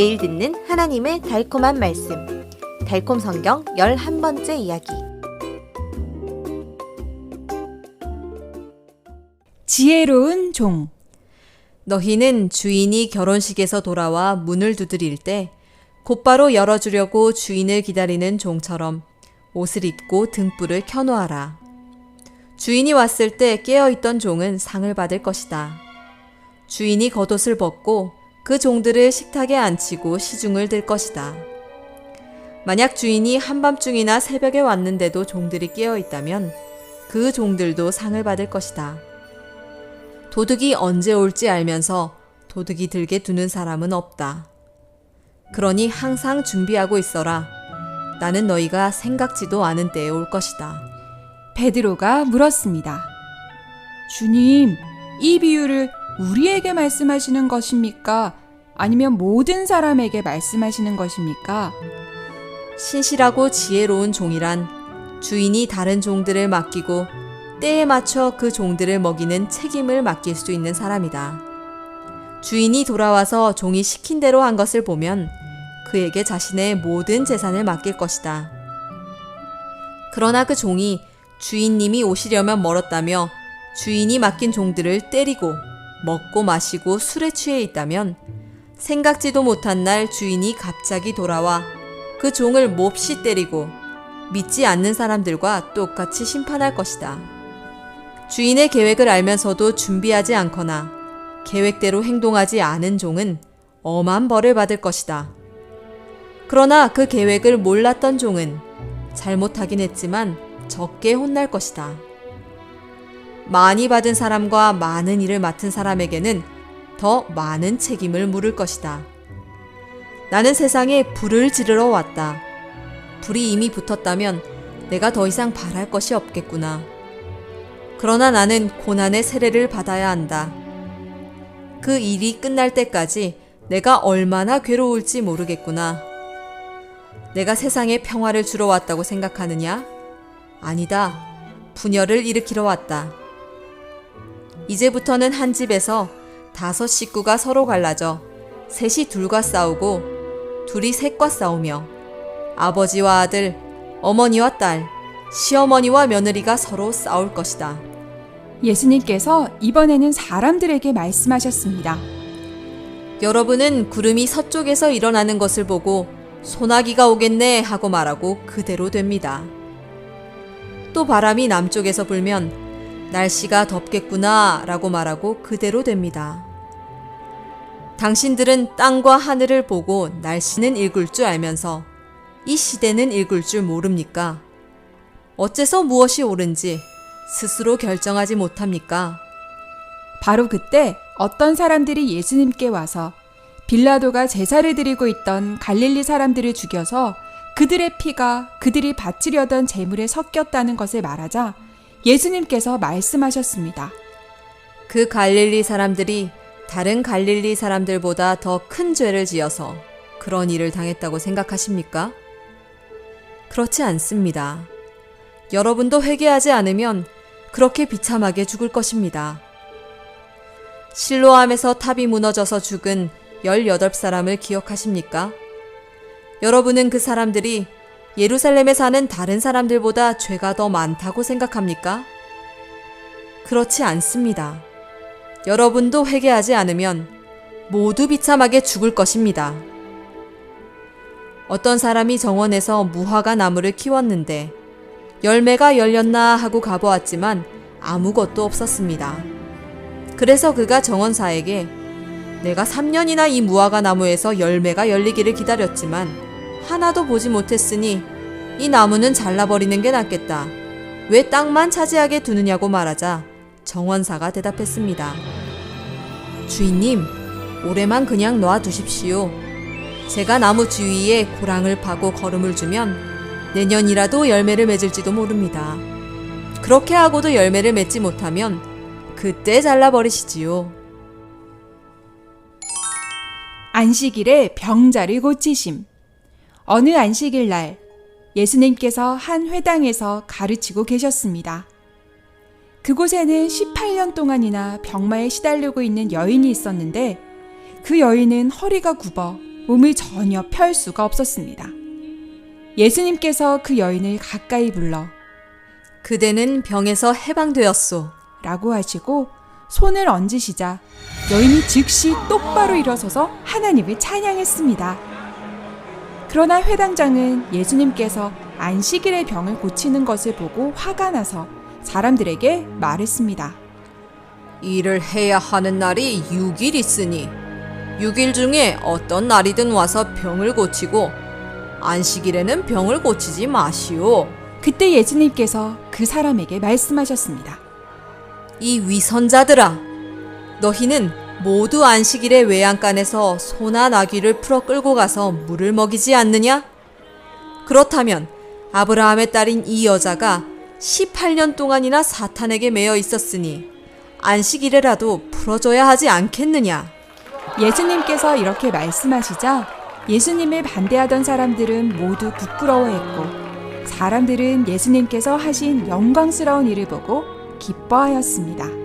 매일 듣는 하나님의 달콤한 말씀. 달콤 성경 11번째 이야기. 지혜로운 종. 너희는 주인이 결혼식에서 돌아와 문을 두드릴 때 곧바로 열어주려고 주인을 기다리는 종처럼 옷을 입고 등불을 켜놓아라. 주인이 왔을 때 깨어있던 종은 상을 받을 것이다. 주인이 겉옷을 벗고 그 종들을 식탁에 앉히고 시중을 들 것이다. 만약 주인이 한밤중이나 새벽에 왔는데도 종들이 깨어 있다면 그 종들도 상을 받을 것이다. 도둑이 언제 올지 알면서 도둑이 들게 두는 사람은 없다. 그러니 항상 준비하고 있어라. 나는 너희가 생각지도 않은 때에 올 것이다. 베드로가 물었습니다. 주님, 이 비유를 우리에게 말씀하시는 것입니까? 아니면 모든 사람에게 말씀하시는 것입니까? 신실하고 지혜로운 종이란 주인이 다른 종들을 맡기고 때에 맞춰 그 종들을 먹이는 책임을 맡길 수 있는 사람이다. 주인이 돌아와서 종이 시킨 대로 한 것을 보면 그에게 자신의 모든 재산을 맡길 것이다. 그러나 그 종이 주인님이 오시려면 멀었다며 주인이 맡긴 종들을 때리고 먹고 마시고 술에 취해 있다면 생각지도 못한 날 주인이 갑자기 돌아와 그 종을 몹시 때리고 믿지 않는 사람들과 똑같이 심판할 것이다. 주인의 계획을 알면서도 준비하지 않거나 계획대로 행동하지 않은 종은 엄한 벌을 받을 것이다. 그러나 그 계획을 몰랐던 종은 잘못하긴 했지만 적게 혼날 것이다. 많이 받은 사람과 많은 일을 맡은 사람에게는 더 많은 책임을 물을 것이다. 나는 세상에 불을 지르러 왔다. 불이 이미 붙었다면 내가 더 이상 바랄 것이 없겠구나. 그러나 나는 고난의 세례를 받아야 한다. 그 일이 끝날 때까지 내가 얼마나 괴로울지 모르겠구나. 내가 세상에 평화를 주러 왔다고 생각하느냐? 아니다. 분열을 일으키러 왔다. 이제부터는 한 집에서 다섯 식구가 서로 갈라져 셋이 둘과 싸우고 둘이 셋과 싸우며 아버지와 아들, 어머니와 딸, 시어머니와 며느리가 서로 싸울 것이다. 예수님께서 이번에는 사람들에게 말씀하셨습니다. 여러분은 구름이 서쪽에서 일어나는 것을 보고 소나기가 오겠네 하고 말하고 그대로 됩니다. 또 바람이 남쪽에서 불면 날씨가 덥겠구나 라고 말하고 그대로 됩니다. 당신들은 땅과 하늘을 보고 날씨는 읽을 줄 알면서 이 시대는 읽을 줄 모릅니까? 어째서 무엇이 옳은지 스스로 결정하지 못합니까? 바로 그때 어떤 사람들이 예수님께 와서 빌라도가 제사를 드리고 있던 갈릴리 사람들을 죽여서 그들의 피가 그들이 바치려던 재물에 섞였다는 것을 말하자 예수님께서 말씀하셨습니다. 그 갈릴리 사람들이 다른 갈릴리 사람들보다 더 큰 죄를 지어서 그런 일을 당했다고 생각하십니까? 그렇지 않습니다. 여러분도 회개하지 않으면 그렇게 비참하게 죽을 것입니다. 실로암에서 탑이 무너져서 죽은 18사람을 기억하십니까? 여러분은 그 사람들이 예루살렘에 사는 다른 사람들보다 죄가 더 많다고 생각합니까? 그렇지 않습니다. 여러분도 회개하지 않으면 모두 비참하게 죽을 것입니다. 어떤 사람이 정원에서 무화과 나무를 키웠는데 열매가 열렸나 하고 가보았지만 아무것도 없었습니다. 그래서 그가 정원사에게 내가 3년이나 이 무화과 나무에서 열매가 열리기를 기다렸지만 하나도 보지 못했으니 이 나무는 잘라버리는 게 낫겠다. 왜 땅만 차지하게 두느냐고 말하자 정원사가 대답했습니다. 주인님, 올해만 그냥 놔두십시오. 제가 나무 주위에 고랑을 파고 거름을 주면 내년이라도 열매를 맺을지도 모릅니다. 그렇게 하고도 열매를 맺지 못하면 그때 잘라버리시지요. 안식일에 병자를 고치심. 어느 안식일 날 예수님께서 한 회당에서 가르치고 계셨습니다. 그곳에는 18년 동안이나 병마에 시달리고 있는 여인이 있었는데 그 여인은 허리가 굽어 몸을 전혀 펼 수가 없었습니다. 예수님께서 그 여인을 가까이 불러 그대는 병에서 해방되었소. 라고 하시고 손을 얹으시자 여인이 즉시 똑바로 일어서서 하나님을 찬양했습니다. 그러나 회당장은 예수님께서 안식일의 병을 고치는 것을 보고 화가 나서 사람들에게 말했습니다. 일을 해야 하는 날이 6일 있으니 6일 중에 어떤 날이든 와서 병을 고치고 안식일에는 병을 고치지 마시오. 그때 예수님께서 그 사람에게 말씀하셨습니다. 이 위선자들아, 너희는 모두 안식일에 외양간에서 소나 나귀를 풀어 끌고 가서 물을 먹이지 않느냐? 그렇다면 아브라함의 딸인 이 여자가 18년 동안이나 사탄에게 매여 있었으니 안식일에라도 풀어줘야 하지 않겠느냐? 예수님께서 이렇게 말씀하시자 예수님을 반대하던 사람들은 모두 부끄러워했고 사람들은 예수님께서 하신 영광스러운 일을 보고 기뻐하였습니다.